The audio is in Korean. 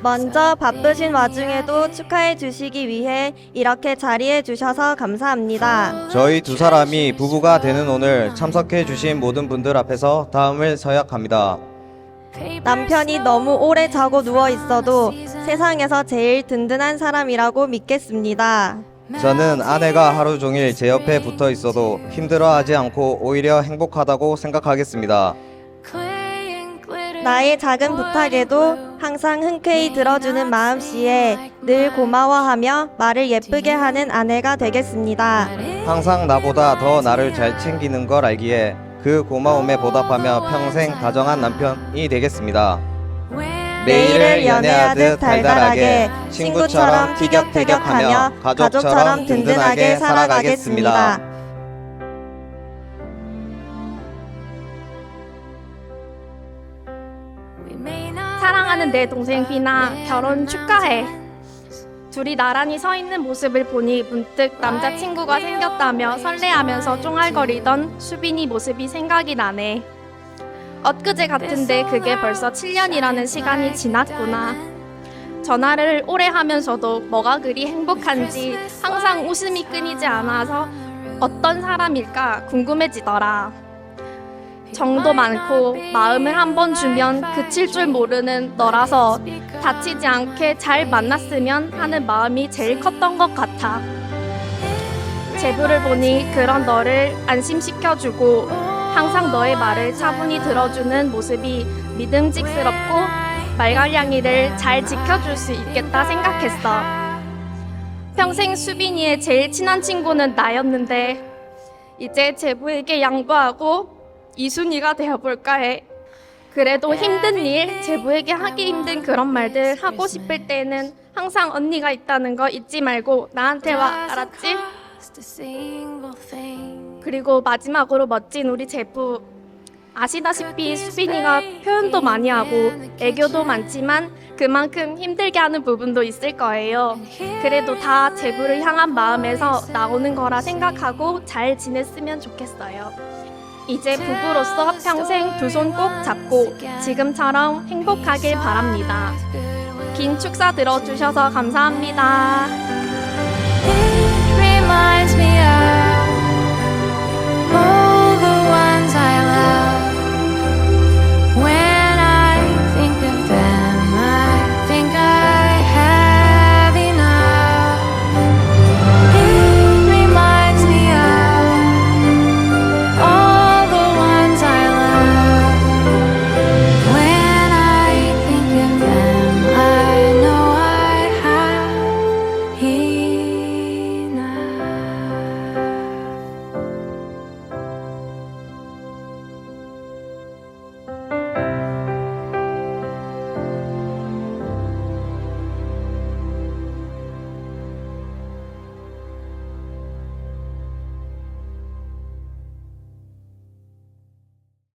먼저 바쁘신 와중에도 축하해 주시기 위해 이렇게 자리해 주셔서 감사합니다. 저희 두 사람이 부부가 되는 오늘 참석해 주신 모든 분들 앞에서 다음을 서약합니다. 남편이 너무 오래 자고 누워 있어도 세상에서 제일 든든한 사람이라고 믿겠습니다. 저는 아내가 하루 종일 제 옆에 붙어 있어도 힘들어하지 않고 오히려 행복하다고 생각하겠습니다. 나의 작은 부탁에도 항상 흔쾌히 들어주는 마음씨에 늘 고마워하며 말을 예쁘게 하는 아내가 되겠습니다. 항상 나보다 더 나를 잘 챙기는 걸 알기에 그 고마움에 보답하며 평생 다정한 남편이 되겠습니다. 매일을 연애하듯 달달하게 친구처럼 티격태격하며 가족처럼 든든하게 살아가겠습니다. 사랑하는 내 동생 비나 결혼 축하해. 둘이 나란히 서 있는 모습을 보니 문득 남자친구가 생겼다며 설레하면서 쫑알거리던 수빈이 모습이 생각이 나네. 엊그제 같은데 그게 벌써 7년이라는 시간이 지났구나. 전화를 오래 하면서도 뭐가 그리 행복한지 항상 웃음이 끊이지 않아서 어떤 사람일까 궁금해지더라. 정도 많고 마음을 한 번 주면 그칠 줄 모르는 너라서 다치지 않게 잘 만났으면 하는 마음이 제일 컸던 것 같아. 제부를 보니 그런 너를 안심시켜주고 항상 너의 말을 차분히 들어주는 모습이 믿음직스럽고 말갈량이를 잘 지켜줄 수 있겠다 생각했어. 평생 수빈이의 제일 친한 친구는 나였는데 이제 제부에게 양보하고 이순이가 되어볼까 해. 그래도 힘든 일, 제부에게 하기 힘든 그런 말들 하고 싶을 때는 항상 언니가 있다는 거 잊지 말고 나한테 와, 알았지? 그리고 마지막으로 멋진 우리 제부. 아시다시피 수빈이가 표현도 많이 하고 애교도 많지만 그만큼 힘들게 하는 부분도 있을 거예요. 그래도 다 제부를 향한 마음에서 나오는 거라 생각하고 잘 지냈으면 좋겠어요. 이제 부부로서 평생 두 손 꼭 잡고 지금처럼 행복하길 바랍니다. 긴 축사 들어주셔서 감사합니다.